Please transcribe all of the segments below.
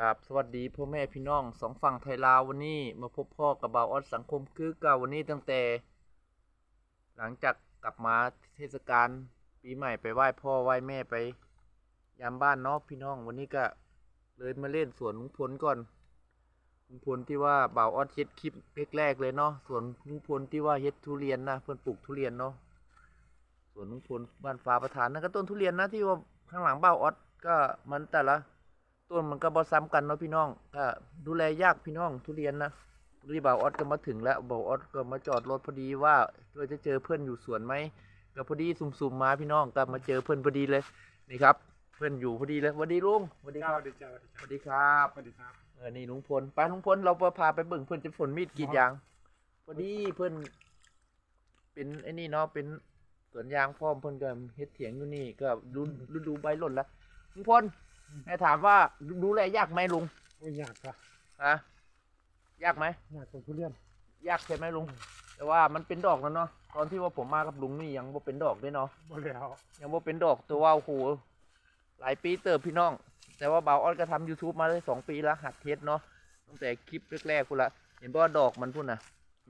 กับสวัสดีพ่อแม่พี่น้องสองฝั่งไทยลาววันนี้มาพบพ่อกับบ่าวออดสังคมคือเก่าวันนี้ตั้งแต่ หลังจากกลับมาเทศกาลปีใหม่ไปไหว้พ่อไหว้แม่ไปยามบ้านเนาะพี่น้องวันนี้ก็เลยมาเล่นสวนลุงพลก่อนลุงพลที่ว่าบ่าวออดเฮ็ดคลิปแรกๆเลยเนาะสวนลุงพลที่ว่าเฮ็ดทุเรียนนะเพื่อนปลูกทุเรียนเนาะสวนลุงพลบ้านฟ้าประธานนั่นก็ต้นทุเรียนนะที่ว่าข้างหลังบ่าวออดก็มันแต่ละ ต้นมันก็บ่ซ้ำกันเนาะพี่น้องก็ดูแลยากพี่น้องทุเรียนนะรีบ่าวออดก็มาถึงแล้วบ่าวออดก็มาจอดรถพอดีว่าเราจะเจอเพื่อนอยู่สวนไหมก็พอดีสุ่มๆมาพี่น้องก็มาเจอเพื่อนพอดีเลยนี่ครับ เพื่อนอยู่พอดีเลยสวัสดีลุงสวัสดีสครับวัสดีจ้าสสวัวัสสดีดีครับสวัสดีครับเออนี่ลุงพลไปลุงพลเราพาไปเบิ่งเพื่อนจะฝนมีดกรีดยางพอดีเพื่อนเป็นไอ้นี่เนาะเป็นสวนยางพร้อมเพื่อนก็เฮ็ดเถียงอยู่นี่ก็ดูฤดูใบหล่นแล้วลุงพล แม่ถามว่าดูแลยากไหมลุงโอ้ยยากค่ะฮะยากไหมยากกว่าทุเรียน ยากใช่ไหมลุง แต่ว่ามันเป็นดอกแล้วเนาะตอนที่ว่าผมมากับลุงนี่ยังบ่เป็นดอกด้วยเนาะบ่แล้วยังบ่เป็นดอกตัวว่าโอ้โหหลายปีเติบพี่น้อง แต่ว่าบ่าวออดก็ทำ YouTube มาได้สองปีแล้วหัดเทสเนาะตั้งแต่คลิปแรกๆพุ่นละเห็นบ่ว่าดอกมันพุ่นน่ะ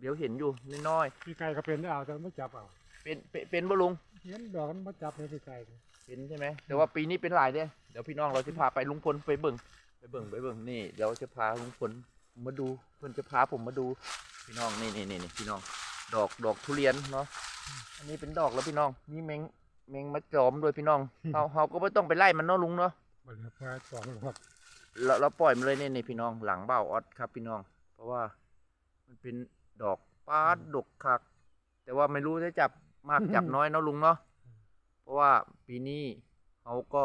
เดี๋ยวเห็นอยู่น้อยพี่ไก่ก็เป็นได้เอาแต่ไม่จับเอาๆเป็นเป็นเป็นบ่ลุงเห็นดอกมันไม่จับเลยพี่ไก่ เป็นใช่ไหมแต่ว่าปีนี้เป็นหลายเด้เดี๋ยวพี่น้องเราจะพาไปลุงพลไปเบิ่งไปเบิ่งไปเบิ่งนี่เดี๋ยวจะพาลุงพลมาดูเพิ่นจะพาผมมาดูพี่น้องนี่นี่นี่นี่พี่น้อง ดอกดอกทุเรียนเนาะอันนี้เป็นดอกแล้วพี่น้องมีแมงแมงมาจอมด้วยพี่น้องเฮาเฮาก็ไม่ต้องไปไล่มันเนาะลุงเนาะบ่แล้วพาสองหมดเราเราปล่อยมันเลยนี่นี่พี่น้องหลังเบ้าออดครับ พี่น้อง เพราะว่ามันเป็นดอกปาดดกคัก แต่ว่าไม่รู้จะจับมากจับน้อยเนาะลุงเนาะ เพราะว่าปีนี้เขาก็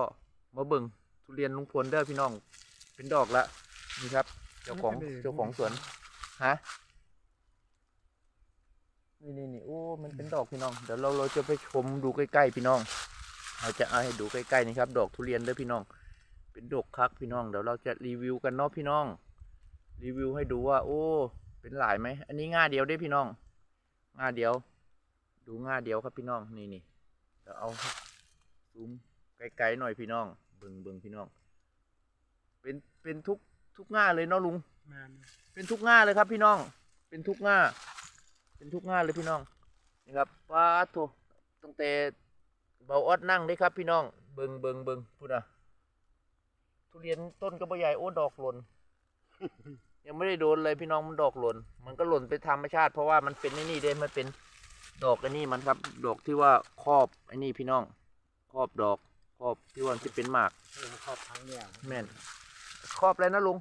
มาเบิ่งทุเรียนลุงพลเด้อพี่น้อง เป็นดอกละนี่ครับ เจ้าของเจ้าของสวนฮะนี่นี่นี่โอ้ มันเป็นดอกพี่น้อง เดี๋ยวเราเราจะไปชมดูใกล้ๆพี่น้อง เราจะเอาให้ดูใกล้ๆนี่ครับ ดอกทุเรียนเด้อพี่น้อง เป็นดกคักพี่น้อง เดี๋ยวเราจะรีวิวกันเนาะพี่น้อง รีวิวให้ดูว่า โอ้ เป็นหลายไหม อันนี้ง่าเดียวได้พี่น้อง ง่าเดียว ดูง่าเดียวครับพี่น้อง นี่นี่เดี๋ยวเอาซูมไกลๆหน่อยพี่น้อง เบิ่งเบิ่งพี่น้อง เป็นเป็นทุกทุกง่าเลยเนาะลุง แม่นเป็นทุกง่าเลยครับพี่น้อง เป็นทุกง่า เป็นทุกง่าเลยพี่น้อง นี่ครับป้าดโถตั้งแต่เบาออดนั่งได้ครับพี่น้อง เบิงเบิงเบิงพูดอะทุเรียนต้นก็บ่ใหญ่โอ้ดอกหล่น ยังไม่ได้โดนเลยพี่น้องมันดอกหล่น มันก็หล่นไปธรรมชาติ เพราะว่ามันเป็นไอ้นี่เด้มันเป็น ดอกไอ้นี่มันครับ ดอกที่ว่าครอบไอ้นี่พี่น้อง ครอบดอก ครอบที่ว่าที่เป็นหมากเออครอบทางเนี่ยแม่นครอบอะไรนะลุง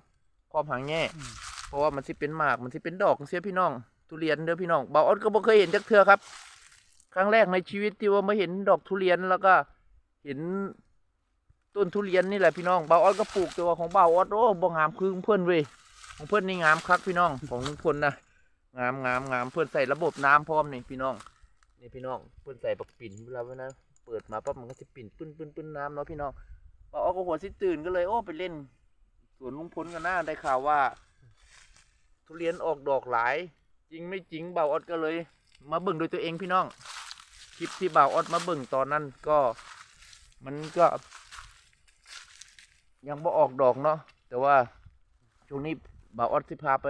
ครอบหางแง่อืมเพราะว่ามันสิเป็นหมากมันสิเป็นดอกเสียพี่น้อง ทุเรียนเด้อพี่น้องเบาออดก็บ่เคยเห็นจักเทื่อครับ ครั้งแรกในชีวิตที่ว่ามาเห็นดอกทุเรียนแล้วก็เห็นต้นทุเรียนนี่แหละพี่น้องเบาออดก็ปลูกแต่ว่าของเบาออดโอ้บ่งามคือของเพื่อนเว้ยของเพื่อนนี่งามคักพี่น้องของลุงพลนะ งามงามงามเพื่อนใส่ระบบน้ำพร้อมนี่พี่น้องนี่พี่น้องเพื่อนใส่ปักปิ่นเวลาเวลาเปิดมาปั๊บมันก็จะปิ่นปื้นปื้นปื้นน้ำเนาะพี่น้องเบาออดก็หัวสิตื่นก็เลยโอ้ไปเล่นสวนลุงพลกันหน้าได้ข่าวว่า ทุเรียนออกดอกหลาย จริงไม่จริงเบาออดก็เลย มาเบิ่งโดวยตัวเองพี่น้องคลิปที่เบาออดมาเบิ่งตอนนั้นก็ มันก็ ยังบ่ออกดอกเนาะแต่ว่าช่วงนี้เบาออดสิพาไป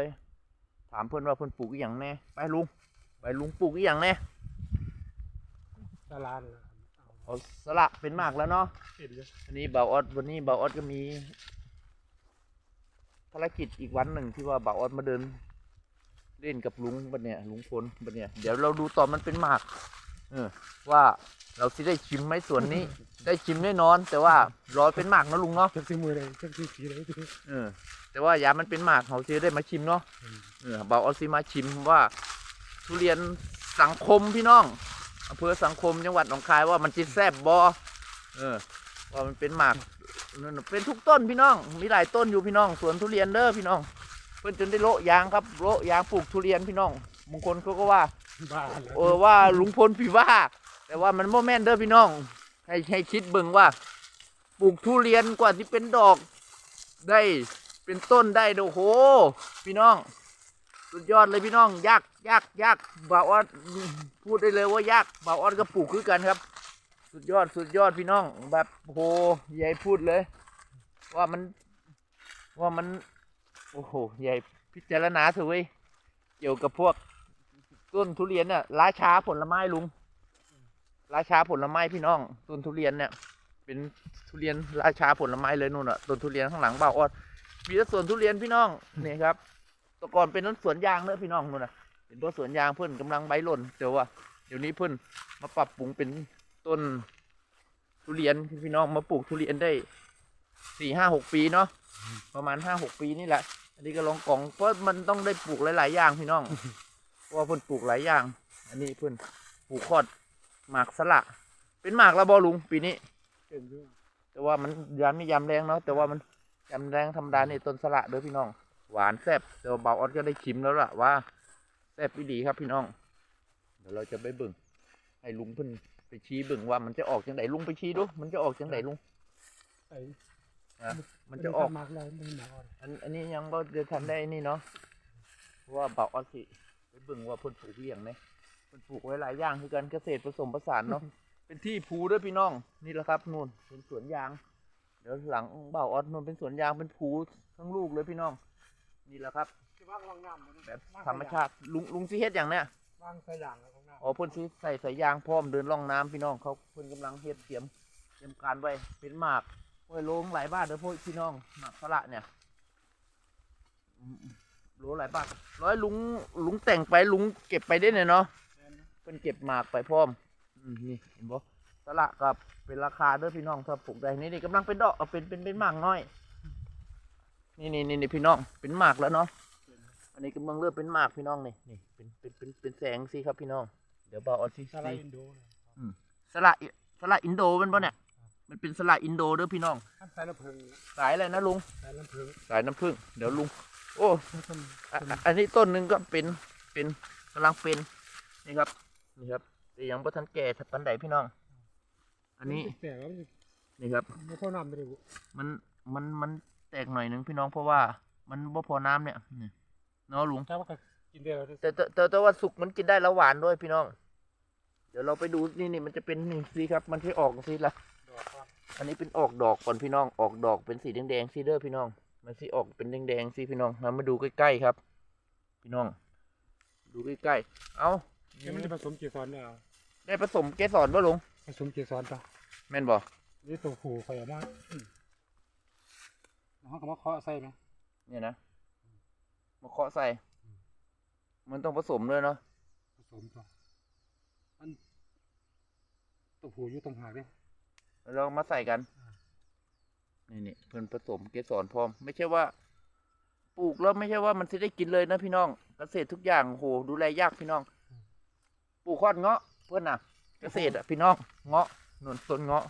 ถามเพื่อนว่าเพื่อนปลูกอหย่างแน่ไปลุง ไปลุงปลูกอหย่างแน่ตลาดน่ะเอาเอาสละเป็นมากแล้วเนาะเห็นอยู่วันนี้เบาออดวันนี้เบาออดก็มี ภารกิจอีกวันหนึ่งที่ว่าเบาออดมาเดิน เล่นกับลุงบัดเนี่ยลุงพลบัดเนี่ยเดี๋ยวเราดูตอนมันเป็นหมากเออว่าเราสิได้ชิมไหมส่วนนี้ ได้ชิมแน่นอน แต่ว่ารอเป็นหมากนะลุงเนาะ จักสิมือเลยจักสิสีเลย เออ แต่ว่ายามันเป็นหมากเขาจะได้มาชิมเนาะอืมเออเบาออดสิมาชิมว่าทุเรียนสังคมพี่น้องอำเภอสังคมจังหวัดหนองคายว่ามันจิแซบบอเออว่ามันเป็นหมากนั่นน่ะเป็นทุกต้นพี่น้อง มีหลายต้นอยู่พี่น้องสวนทุเรียนเด้อพี่น้อง เพื่อนจนได้โละยางครับโละยางปลูกทุเรียนพี่น้องบางคนเขาก็ว่าบ้าแล้วเออว่าลุงพลผีว่า แต่ว่ามันโมแม่นเด้อพี่น้อง ให้ให้คิดเบิ่งว่า ปลูกทุเรียนกว่าที่เป็นดอกได้ เป็นต้นได้โอ้โห พี่น้อง สุดยอดเลยพี่น้องยากยากยากบ่าวออดพูดได้เลยว่ายากบ่าวออดก็ปลูกคือกันครับ สุดยอดสุดยอดพี่น้องแบบโอ้โหใหญ่พูดเลย ว่ามันว่ามันโอ้โหใหญ่พิจารณาเถอะเว้ยเกี่ยวกับพวกต้นทุเรียนเนี่ยราชาผลไม้ลุงราชาผลไม้พี่น้องต้นทุเรียนเนี่ย เป็นทุเรียนราชาผลไม้เลยนู่นอะต้นทุเรียนข้างหลังบ่าวออด มีแต่สวนทุเรียนพี่น้องนี่ครับแต่ก่อนเป็นต้นสวนยางเนอะพี่น้องนู่นนะเป็นต้นสวนยางเพื่อนกำลังใบหล่นแต่ว่าเดี๋ยวนี้เพื่อนมาปรับปรุงเป็นต้นทุเรียนพี่น้องมาปลูกทุเรียนได้สี่ห้าหกปีเนาะประมาณห้าหกปีนี่แหละ อันนี้ก็ลองกล่องเพราะมันต้องได้ปลูกหลายๆอย่างพี่น้องเพราะเพื่อนปลูกหลายอย่าง อันนี้เพื่อนปลูกคอดหมากสละ เป็นหมากล้วบอลุงปีนี้แต่ว่ามันยามไม่ยามแรงเนาะแต่ว่ามัน ยามแรงธรรมดาในต้นสละเด้อพี่น้อง หวานแซ่บแต่ว่าเบาออดก็ได้ชิมแล้วล่ะว่าแซ่บดีครับพี่น้อง เดี๋ยวเราจะไปเบิ่งให้ลุงเพิ่นไปชี้เบิ่งว่ามันจะออกจังไดลุงไปชี้ดู มันจะออกจังไดลุงไอ้นะมันจะออกมากแล้วไม่หมากอ่อนอันอันนี้ยังบ่เดือทันได้นี่เนาะเพราะว่าเบาออดสิไปเบิ่งว่าเพิ่นปลูกอหย่างไดเพิ่นปลูกไว้หลายอย่างคือกันเกษตรผสมผสานเนาะเป็นที่ภูเด้วยพี่น้องนี่แหละครับนู่นเป็นสวนยางเดี๋ยวหลังเบาออดนู่นเป็นสวนยางเป็นภูทั้งลูกเลยพี่น้อง นี่แหละครับที่ว่างวางน้ำมันแบบธรรมชาติลุงลุงซีเฮ็ดอย่างเนี้ยวางใส่อย่างแล้วของน้ำอ๋อเพิ่นสิใส่สายยางพร้อมเดินล่องน้ำพี่น้องเขาเพิ่นกำลังเฮ็ดเตรียมเตรียมการไว้เป็นหมากโอ้ยโลงหลายบาทเด้อพวกพี่น้องหมากสละเนี่ยอืมโลหลายบาทร้อยลุงลุงแต่งไปลุงเก็บไปได้เนี่ยเนาะเพิ่นเก็บหมากไปพร้อมอืมนี่เห็นบ่ สละกับเป็นราคาเด้อพี่น้องถ้าปลูกได้นี่นี่กำลังเป็นดอกเอาเป็นเป็นเป็นหมากน้อยนี่นี่นี่นี่พี่น้องเป็นหมากแล้วเนาะอันนี้กำลังเริ่มเป็นหมากพี่น้องนี่นี่เป็นเป็นเป็นเป็นแสงสิครับพี่น้อง เดี๋ยวเบาเอาสิสไลสิด์อินโดนะสละอิสละอินโดเป็นปะเนี่ยมันเป็นสละอินโดเด้อพี่น้องท่านสายลำเพิงสายอะไรนะลุงสายลำเพิงสายน้ำผึ้งเดี๋ยวลุง โอ้ท่านอะอะอันนี้ต้นหนึ่งก็เป็นเป็นกำลังเป็นนี่ครับนี่ครับแต่ยังบ่ทันแก่ทัปันใดพี่น้อง อันนี้แต่ว่ามันนี่ครับไม่เข้าน้ำไม่ได้บุมันมันมันแตกหน่อยหนึงพี่น้องเพราะว่ามันบ่พอน้ำเนี่ยนี่เนาะลุงถ้าว่าก็กินได้แล้วได้แต่แต่แต่แต่ว่าสุกมันกินได้แล้วหวานด้วยพี่น้อง เดี๋ยวเราไปดูนี่นี่มันจะเป็นนี่สิครับ มันที่ออกสิละดอกก่อนอันนี้เป็นออกดอกก่อนพี่น้องออกดอกเป็นสีแดงๆสิเด้อพี่น้อง มันสิออกเป็นแดงๆสิพี่น้องเรามาดูใกล้ๆครับ พี่น้อง ดูใกล้ๆ เอาเดี๋ยวมันจะผสมเกสรเนี่ยได้ผสมเกสรป่ะลุง ผสมเกสรต่อแม่นบ่นี่ตัวผูไฟออกมาแล้วเขาก็มาเคาะใส่ไหมเนี่ยนะมาเคาะใส่ มันต้องผสมด้วยเนาะผสมต่อมันตัวผูอยู่ตรงหางเนี่ยแล้วเรามาใส่กัน นี่นี่เพิ่นผสมเกสรพร้อม ไม่ใช่ว่า ปลูกแล้วไม่ใช่ว่ามันจะได้กินเลยนะพี่น้อง เกษตรทุกอย่างโหดูแลยากพี่น้อง ปลูกคอดเงาะเพื่อนน่ะ เกษตรอะพี่น้องเงาะนุ่นต้นเงาะ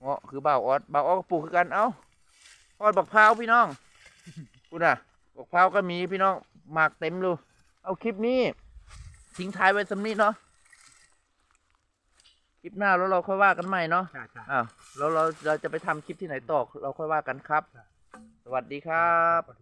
เงาะคือบ่าวออดบ่าวออดก็ปลูกคือกันเอ้าคอดบักพร้าวพี่น้องคุณน่ะบักพร้าวก็มีพี่น้องหมากเต็มเลยเอาคลิปนี้ทิ้งท้ายไว้สำนี้เนาะคลิปหน้าแล้วเราค่อยว่ากันใหม่เนาะใช่ใช่อ้าวแล้วเราเราจะไปทำคลิปที่ไหนต่อเราค่อยว่ากันครับ สวัสดีครับสวัสดี